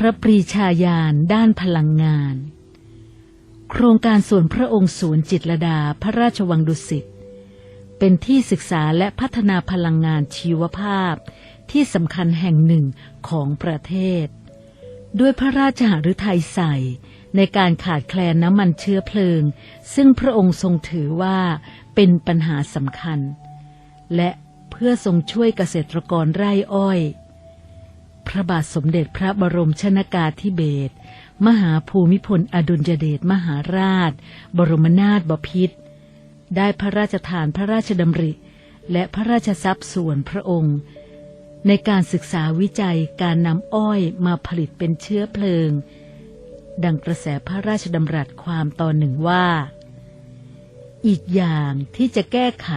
พระปรีชาญาณด้านพลังงาน โครงการส่วนพระองค์ศูนย์จิตรดาพระราชวังดุสิตเป็นที่ศึกษาและพัฒนาพลังงานชีวภาพที่สำคัญแห่งหนึ่งของประเทศ ด้วยพระราชหฤทัยใส่ในการขาดแคลนน้ำมันเชื้อเพลิง ซึ่งพระองค์ทรงถือว่าเป็นปัญหาสำคัญ และเพื่อทรงช่วยเกษตรกรไร่อ้อย พระบาทสมเด็จพระบรมชนากาธิเบศรมหาภูมิพลอดุลยเดชมหาราช บรมนาถบพิตรได้พระราชทานพระราชดำริ และพระราชทรัพย์ส่วนพระองค์ ในการศึกษาวิจัยการนำอ้อยมาผลิตเป็นเชื้อเพลิง ดังกระแสพระราชดำรัสความตอนหนึ่งว่า อีกอย่างที่จะแก้ไข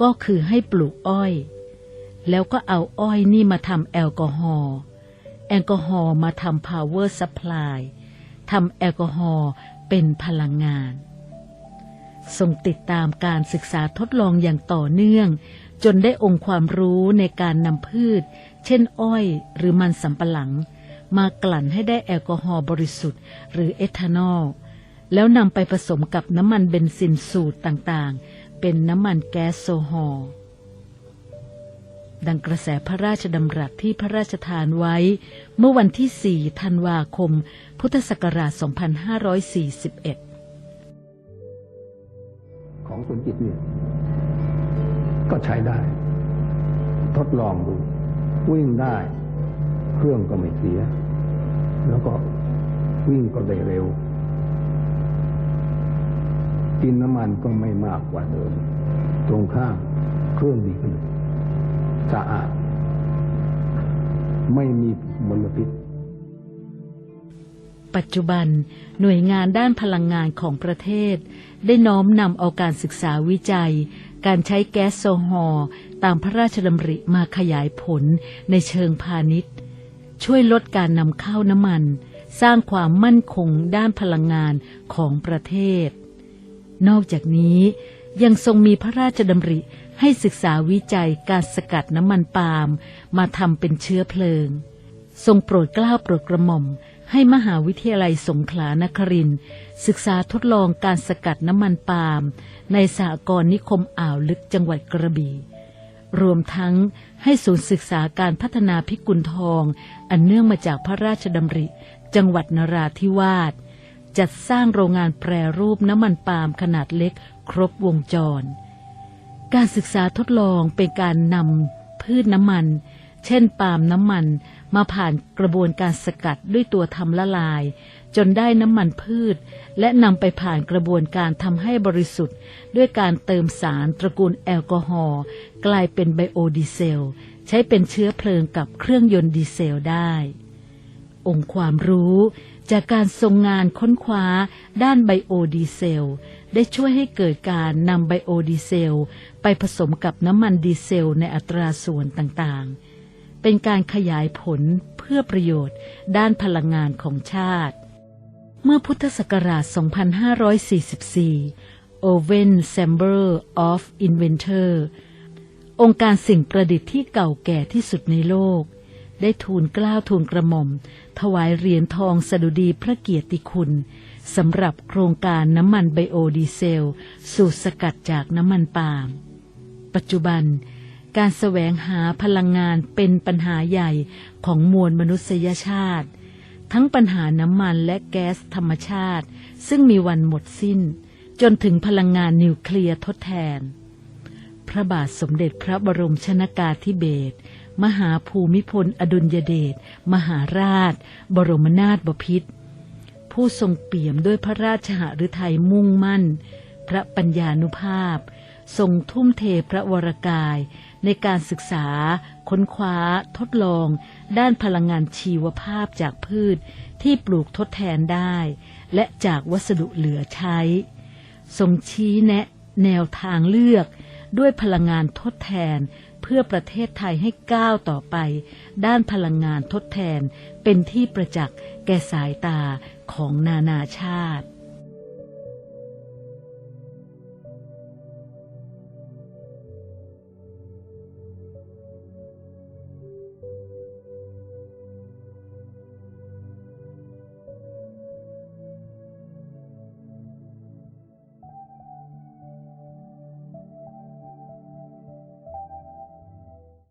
ก็คือให้ปลูกอ้อย แล้วก็เอาอ้อยนี่มาทำแอลกอฮอล์แอลกอฮอล์มาทำ power supply ทำแอลกอฮอล์เป็นพลังงานทรงติดตามการศึกษาทดลองอย่างต่อเนื่อง จนได้องค์ความรู้ในการนำพืช เช่นอ้อยหรือมันสำปะหลัง มากลั่นให้ได้แอลกอฮอล์บริสุทธิ์ หรือเอทานอล แล้วนำไปผสมกับน้ำมันเบนซินสูตรต่างๆ เป็นน้ำมันแก๊สโซฮอล์ ดังกระแสพระราชดำรัสที่พระราชทานไว้ เมื่อวันที่ 4 ธันวาคม พุทธศักราช 2541 ของคุณจิตเนี่ย ก็ใช้ได้ ทดลองดู วิ่งได้ เครื่องก็ไม่เสีย แล้วก็วิ่งก็ได้เร็ว กินน้ำมันก็ไม่มากกว่าเดิม ตรงข้ามเครื่องดีขึ้น สะอาด ไม่มีมลพิษ ปัจจุบันหน่วยงานด้านพลังงานของประเทศ ได้น้อมนำเอาการศึกษาวิจัย การใช้แก๊สโซฮอล์ตามพระราชดำริมาขยายผลในเชิงพาณิชย์ ช่วยลดการนำเข้าน้ำมัน สร้างความมั่นคงด้านพลังงานของประเทศ นอกจากนี้ ยังทรงมีพระราชดำริให้ศึกษาวิจัยการสกัดน้ำมันปาล์มมาทำเป็นเชื้อเพลิง ทรงโปรดเกล้าโปรดกระหม่อม ให้มหาวิทยาลัยสงขลานครินศึกษาทดลองการสกัดน้ำมันปาล์มในสหกรณ์นิคมอ่าวลึกจังหวัดกระบี่รวมทั้งให้ศูนย์ศึกษาการพัฒนาพิกุลทอง อันเนื่องมาจากพระราชดำริ จังหวัดนราธิวาส จัดสร้างโรงงานแปรรูปน้ำมันปาล์มขนาดเล็กครบวงจร การศึกษาทดลองเป็นการนำพืชน้ำมัน เช่นปาล์มน้ำมันมาผ่านกระบวนการสกัดด้วยตัวทำละลาย จนได้น้ำมันพืช และนำไปผ่านกระบวนการทำให้บริสุทธิ์ ด้วยการเติมสารตระกูลแอลกอฮอล์กลายเป็นไบโอดีเซล ใช้เป็นเชื้อเพลิงกับเครื่องยนต์ดีเซลได้ องค์ความรู้ จากการทรงงานค้นคว้าด้านไบโอดีเซล ได้ช่วยให้เกิดการนำไบโอดีเซล ไปผสมกับน้ำมันดีเซลในอัตราส่วนต่างๆ เป็นการขยายผลเพื่อประโยชน์ด้านพลังงานของชาติ เมื่อพุทธศักราช 2544 Owen Chamber of Inventor องค์การสิ่งประดิษฐ์ที่เก่าแก่ที่สุดในโลก ได้ทูลกล้าวทูลกระหม่อม ถวายเหรียญทองสดุดีพระเกียรติคุณสำหรับโครงการน้ำมันไบโอดีเซล สูตรสกัดจากน้ำมันปาล์มปัจจุบัน การแสวงหาพลังงานเป็นปัญหาใหญ่ของมวลมนุษยชาติ ทั้งปัญหาน้ำมันและแก๊สธรรมชาติ ซึ่งมีวันหมดสิ้น จนถึงพลังงานนิวเคลียร์ทดแทน พระบาทสมเด็จพระบรมชนากาธิเบศร มหาภูมิพล อดุลยเดช มหาราช บรมนาถบพิตรผู้ทรงเปี่ยมด้วยพระราชหฤทัยมุ่งมั่น พระปัญญานุภาพ ทรงทุ่มเทพระวรกาย ในการศึกษา ค้นคว้า ทดลอง ด้านพลังงานชีวภาพจากพืชที่ปลูกทดแทนได้ และจากวัสดุเหลือใช้ ทรงชี้แนะ แนวทางเลือกด้วยพลังงานทดแทน เพื่อประเทศไทยให้ก้าวต่อไป ด้านพลังงานทดแทนเป็นที่ประจักษ์แก่สายตาของนานาชาติ